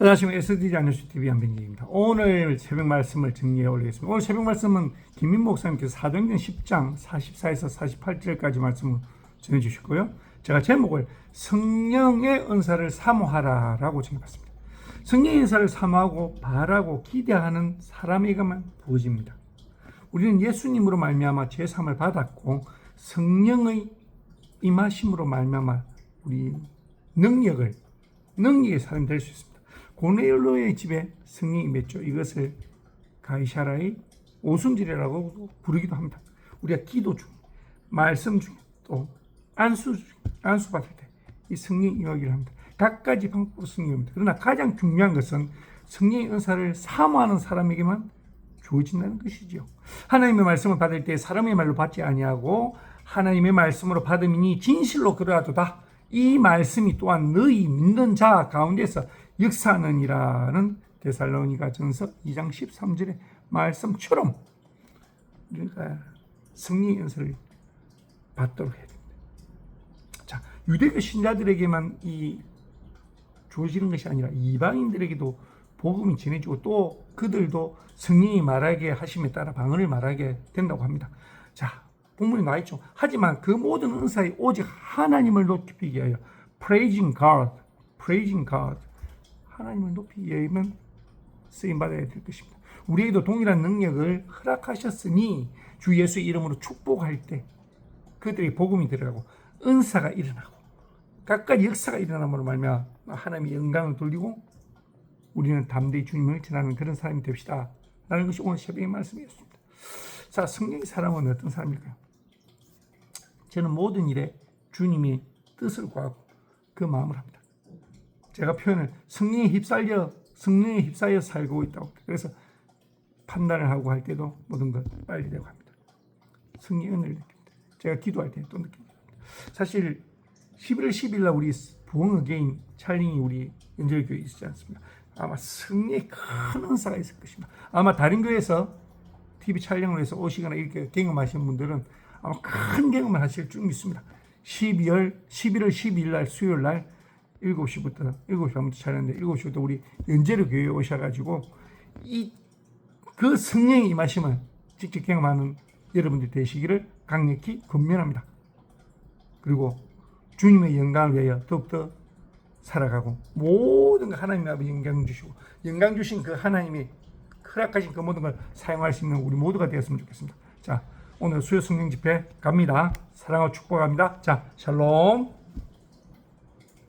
안녕하십니까. SDG 안뉴스 TV 한빈기입니다. 오늘 새벽 말씀을 정리해 올리겠습니다. 오늘 새벽 말씀은 김민 목사님께서 사도행전 10장 44에서 48절까지 말씀을 전해 주셨고요. 제가 제목을 성령의 은사를 사모하라라고 정해봤습니다. 성령의 은사를 사모하고 바라고 기대하는 사람에게만 부어집니다. 우리는 예수님으로 말미암아 죄사함을 받았고 성령의 임하심으로 말미암아 우리 능력을 능력의 사람이 될 수 있습니다. 고넬로의 집에 성령이 맺죠. 이것을 가이샤라의 오순절이라고 부르기도 합니다. 우리가 기도 중, 말씀 중, 또 안수 중, 안수 받을 때이 성령 임하기를 합니다. 각가지 방법으로 성령입니다. 그러나 가장 중요한 것은 성령의 은사를 사모하는 사람에게만 주어진다는 것이죠. 하나님의 말씀을 받을 때 사람의 말로 받지 아니하고 하나님의 말씀으로 받음이니 진실로 그러하도다. 이 말씀이 또한 너희 믿는 자 가운데서 역사하느니라는 데살로니가 전서 2장 13절의 말씀처럼 우리가 성령의 연설을 받도록 해야 됩니다. 자, 유대교 신자들에게만 이 주어지는 것이 아니라 이방인들에게도 복음이 전해지고 또 그들도 성령이 말하게 하심에 따라 방언을 말하게 된다고 합니다. 자, 본문에 나와 있죠. 하지만 그 모든 은사에 오직 하나님을 높이기 위하여 praising God, praising God, 하나님을 높이기 위하여만 쓰임 받아야 될 것입니다. 우리에게도 동일한 능력을 허락하셨으니 주 예수의 이름으로 축복할 때 그들의 복음이 들어가고 은사가 일어나고 각가지 역사가 일어남으로 말미암아 하나님의 영광을 돌리고 우리는 담대히 주님을 전하는 그런 사람이 됩시다. 라는 것이 오늘 새벽의 말씀이었습니다. 자, 성령의 사람은 어떤 사람일까요? 저는 모든 일에 주님의 뜻을 구하고 그 마음을 합니다. 제가 표현을 성령에 휩쓸려 성령에 휩싸여 살고 있다고. 그래서 판단을 하고 할 때도 모든 것 빨리 되고 합니다. 성령의 은혜를 느낍니다. 제가 기도할 때 또 느낍니다. 사실 11월 10일 날 우리 부흥 어게인 찰링이 우리 연결교회 있지 않습니까? 아마 승리의 큰 은사가 있을 것입니다. 아마 다른 교회에서 TV 촬영을 해서 오시거나 이렇게 경험하시는 분들은 아마 큰 경험을 하실 줄 믿습니다. 12월 11월 12일 날 수요일 날 7시부터 7시 반부터 촬영인데 7시부터 우리 연재로 교회에 오셔가지고 이 그 성령의 임하심을 직접 경험하는 여러분들 되시기를 강력히 권면합니다. 그리고 주님의 영광을 위하여 더욱더 살아가고 모든 걸 하나님 아버지 영광 주시고 영광 주신 그 하나님이 허락하신 그 모든 걸 사용할 수 있는 우리 모두가 되었으면 좋겠습니다. 자, 오늘 수요 성령 집회 갑니다. 사랑하고 축복합니다. 자, 샬롬.